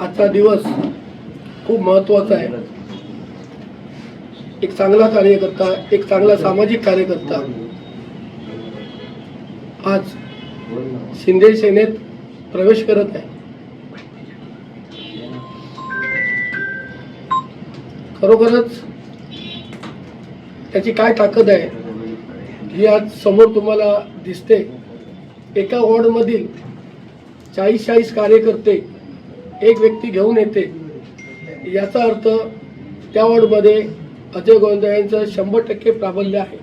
आजचा दिवस खूप महत्त्वाचा आहे. एक चांगला कार्यकर्ता एक चांगला सामाजिक कार्यकर्ता. आज शिंदे सेनेत प्रवेश करत आहे. खरोखरच त्याची काय ताकद आहे ही आज समोर तुम्हाला दिसते. एका वॉर्डमधील चाळीस चाळीस कार्यकर्ते एक व्यक्ती घेऊन येते. याचा अर्थ त्या वॉर्डमध्ये अजय गोंधळे यांचं शंभर टक्के प्राबल्य आहे.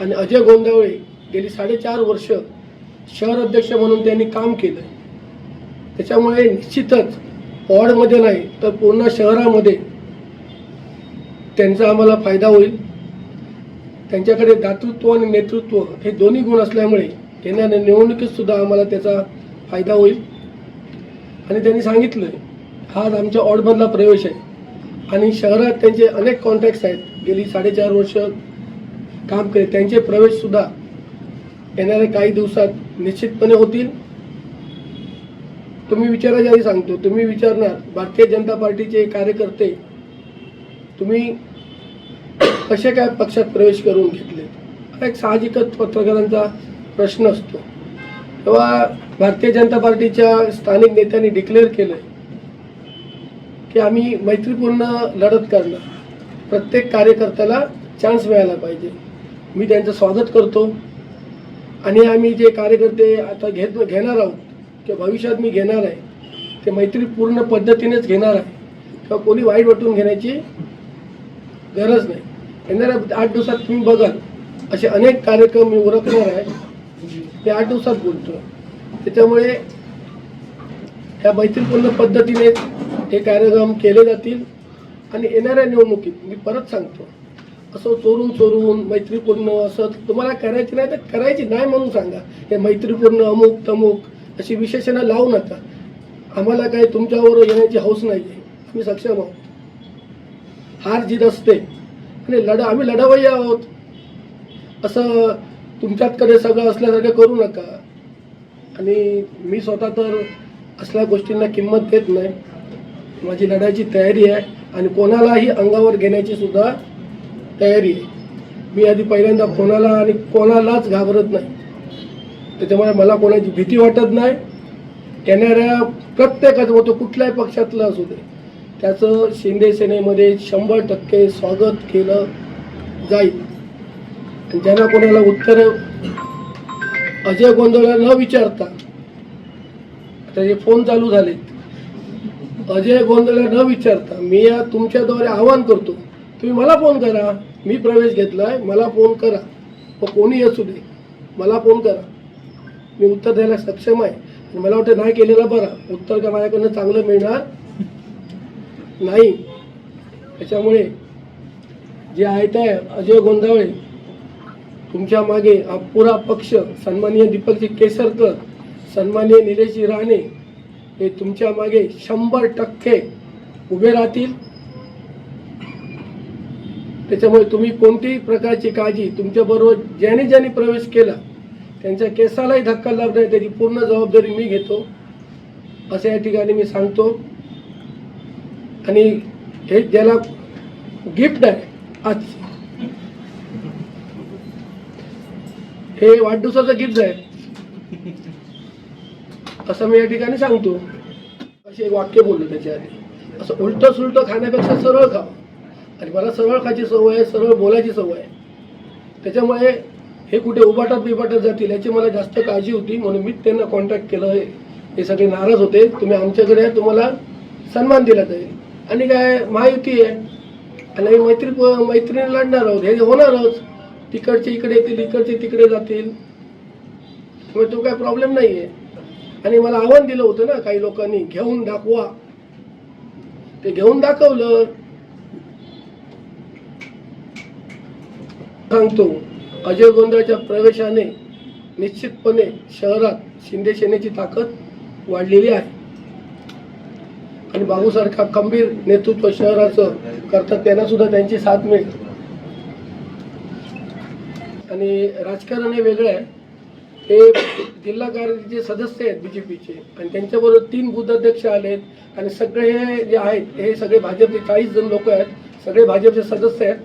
आणि अजय गोंधळे गेली साडेचार वर्ष शहर अध्यक्ष म्हणून त्यांनी काम केलं त्याच्यामुळे निश्चितच वॉर्डमध्ये नाही तर पूर्ण शहरामध्ये त्यांचा आम्हाला फायदा होईल. त्यांच्याकडे दातृत्व आणि नेतृत्व हे दोन्ही गुण असल्यामुळे येणाऱ्या निवडणुकीतसुद्धा आम्हाला त्याचा फायदा होईल. आणि त्यांनी सांगितलं हा आज आमच्या ऑडमधला प्रवेश आहे. आणि शहरात त्यांचे अनेक कॉन्टॅक्ट्स आहेत. गेली साडेचार वर्ष काम केले. त्यांचे प्रवेशसुद्धा येणाऱ्या काही दिवसात निश्चितपणे होतील. तुम्ही विचारायच्या आधी सांगतो तुम्ही विचारणार भारतीय जनता पार्टीचे कार्यकर्ते तुम्ही कसे काय पक्षात प्रवेश करून घेतले हा एक साहजिकच पत्रकारांचा प्रश्न असतो. तेव्हा भारतीय जनता पार्टीच्या स्थानिक नेत्यांनी डिक्लेअर केलं की आम्ही मैत्रीपूर्ण लढत करणार. प्रत्येक कार्यकर्त्याला चान्स मिळायला पाहिजे. मी त्यांचं स्वागत करतो. आणि आम्ही जे कार्यकर्ते आता घेत घेणार आहोत किंवा भविष्यात मी घेणार आहे ते मैत्रीपूर्ण पद्धतीनेच घेणार आहे किंवा कोणी वाईट वाटून घेण्याची गरज नाही. येणाऱ्या आठ दिवसात तुम्ही बघाल असे अनेक कार्यक्रम मी उरकणार आहे. मी आठ दिवसात बोलतो त्याच्यामुळे ह्या मैत्रीपूर्ण पद्धतीने हे कार्यक्रम केले जातील आणि येणाऱ्या निवडणुकीत मी परत सांगतो असं चोरून चोरून मैत्रीपूर्ण असं तुम्हाला करायची नाही तर करायची नाही म्हणून सांगा. हे मैत्रीपूर्ण अमुक तमुक अशी विशेषणं लावू नका. आम्हाला काही तुमच्यावर येण्याची हौस नाही आहे आम्ही सक्षम आहोत. हार जीत असते. आणि लढा आम्ही लढावही आहोत. असं तुमच्यातकडे सगळं असल्यासारखं करू नका. आणि मी स्वतः तर असल्या गोष्टींना किंमत देत नाही. माझी लढायची तयारी आहे आणि कोणालाही अंगावर घेण्याची सुद्धा तयारी आहे. मी आधी पहिल्यांदा कोणाला आणि कोणालाच घाबरत नाही. त्याच्यामुळे मला कोणाची भीती वाटत नाही. येणाऱ्या प्रत्येकाचं होतो कुठल्याही पक्षातलं असू दे. त्याचं शिंदे सेनेमध्ये शंभर टक्के स्वागत केलं जाईल. ज्यांना कोणाला उत्तर अजय गोंधळला न विचारता आता हे फोन चालू झालेत. अजय गोंधळला न विचारता मी या तुमच्याद्वारे आवाहन करतो तुम्ही मला फोन करा. मी प्रवेश घेतलाय मला फोन करा. मग कोणी असू दे मला फोन करा. मी उत्तर द्यायला सक्षम आहे. मला वाटतं नाही केलेलं बरं. उत्तर का माझ्याकडनं चांगलं मिळणार नाही. त्याच्यामुळे जे आहेत अजय गोंधळे तुमच्या मागे पुरा पक्ष सन्माननीय दीपकजी केसरकर सन्माननीय निलेशजी राणे हे तुमच्या मागे शंभर टक्के उभे राहतील. त्याच्यामुळे तुम्ही कोणतीही प्रकारची काळजी तुमच्याबरोबर ज्याने ज्याने प्रवेश केला त्यांच्या केसालाही धक्का लागणार त्याची पूर्ण जबाबदारी मी घेतो. असं या ठिकाणी मी सांगतो. आणि हे ज्याला गिफ्ट आहे आज हे वाढदिवसाचं गिफ्ट आहे. असं मी या ठिकाणी सांगतो. असे एक वाक्य बोललो त्याच्या आधी. असं उलटं सुलटं खाण्यापेक्षा सरळ खा. आणि मला सरळ खायची सवय आहे सरळ बोलायची सवय आहे. त्याच्यामुळे हे कुठे उबाटात बिबाटात जातील याची मला जास्त काळजी होती. म्हणून मी त्यांना कॉन्टॅक्ट केलं. हे सगळे नाराज होते. तुम्ही आमच्याकडे आहे, तुम्हाला सन्मान दिला जाईल. आणि काय महायुती आहे. आणि मैत्री मैत्रिणी लढणार आहोत. हे होणारच तिकडचे इकडे येतील इकडचे तिकडे जातील. त्यामुळे तो काय प्रॉब्लेम नाही आहे आणि मला आव्हान दिलं होतं ना काही लोकांनी घेऊन दाखवा. ते घेऊन दाखवलं. सांगतो अजय गोंधळच्या प्रवेशाने निश्चितपणे शहरात शिंदे सेनेची ताकद वाढलेली आहे. आणि बाबूसारखा खंबीर नेतृत्व शहराचं करतात त्यांना सुद्धा त्यांची साथ मिळेल. आणि राजकारण हे वेगळं आहे ते जिल्हा कार्यकारिणीचे सदस्य आहेत बी जे पीचे आणि त्यांच्याबरोबर तीन बुद्ध अध्यक्ष आलेत. आणि सगळे हे जे आहेत हे सगळे भाजपचे चाळीस जण लोक आहेत. सगळे भाजपचे सदस्य आहेत.